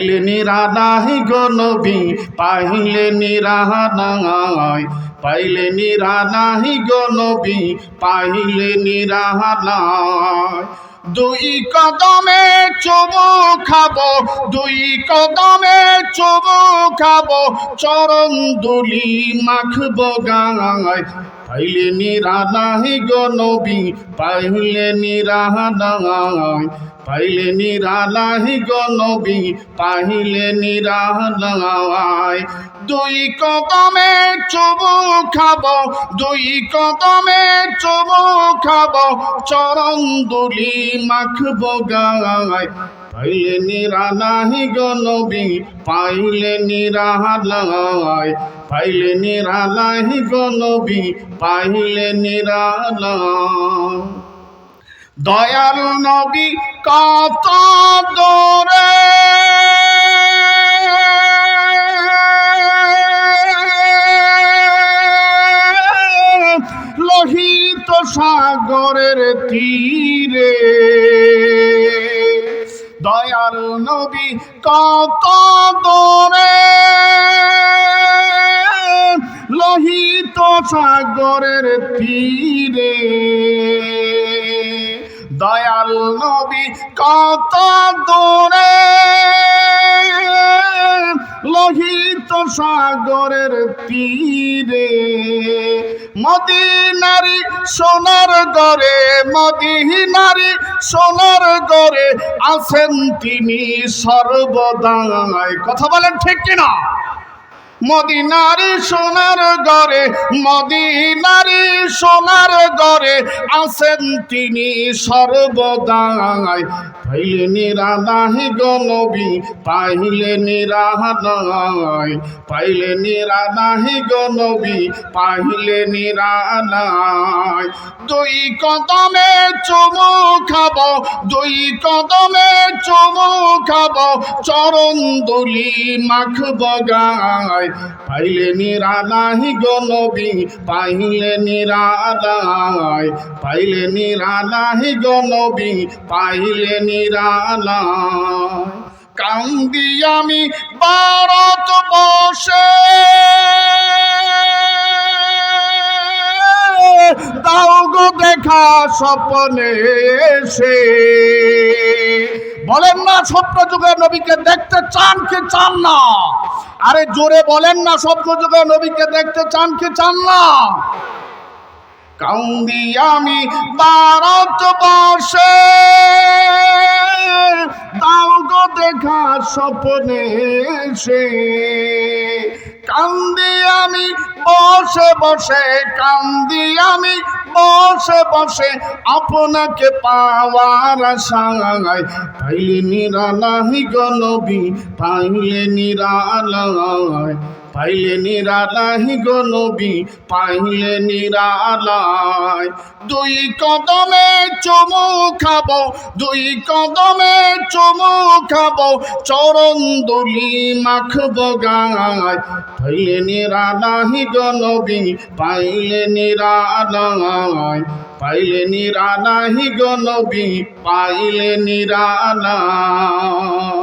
পাইলে নিরানাহি গো নবী পাইলে নিরাহানায়। পাইলে নিরানাহি গো নবী পাইলে নিরাহানায়। দুই কদমে চুমু খাব, দুই কদমে চুমু খাব, চরণ দুলি মাখবো গায়। পাইলে নিরানাহি গো নবী পাইলে নিরাহানায়। পাইলে নিরালাহি গো নবী পাইলে নিরালায় দুই কদমে চুবু খাব, দুই কদমে চুবু খাব, চরণ দুলি মাখব গায়। পাইলে নিরালাহি গো নবী পাইলে নিরালায় পাইলে নিরালাহি গো নবী পাইলে নিরালায় দয়াল নবী কত দূরে। লোহিত সাগরের তীরে। দয়াল নবী কত দূরে। লোহিত সাগরের তীরে। কত দূরে লোহিত সাগরের তীরে। মদিনারি সোনার গরে মদিনারি সোনার গরে আছেন তিনি সর্বদায় কথা বলেন ঠিক কিনা? মদিনারি সোনার গরে মদিনারি সোনার গরে আছেন তিনি সর্বদাই। পাইলে নিরানাহি গো নবী পাইলে নিরানাই পাইলে নিরানাহি গো নবী পাইলে নিরানাই দুই কদমে চুমু খাব, দুই কদমে চুমু খাব চরণ দুলি মাখব গায় পাইলে নিরালাহি গো নবী, পাইলে নিরালায় পাইলে নিরালাহি গো নবী, পাইলে নিরালায় কান্দি আমি ভারত বসে। দাও গো দেখা স্বপ্নে সে বলেন না স্বপ্ন যুগে নবীকে দেখতে চান কি চান না? আরে জোরে বলেন না স্বপ্ন যুগে নবীকে দেখতে চান কি চান না? কান্দি আমি ভারত বসে গো দেখা স্বপ্নে সে কান্দি আমি বসে বসে কান্দি আমি বসে বসে আপনাকে পাওয়ার আশায়। পাইলে নিরালাহি গনবী পাইলে নিরালায়। পাইলে নিরালাহি গনবী পাইলে নিরালায়। দুই কদমে চুমু খাব, দুই কদমে চুমু খাব, চরণ দুলি মাখবো গায়। পাইলে নিরালাহি গনবী পাইলে নিরালায়। পাইলে নিরালাহি গনবী পাইলে নিরালায়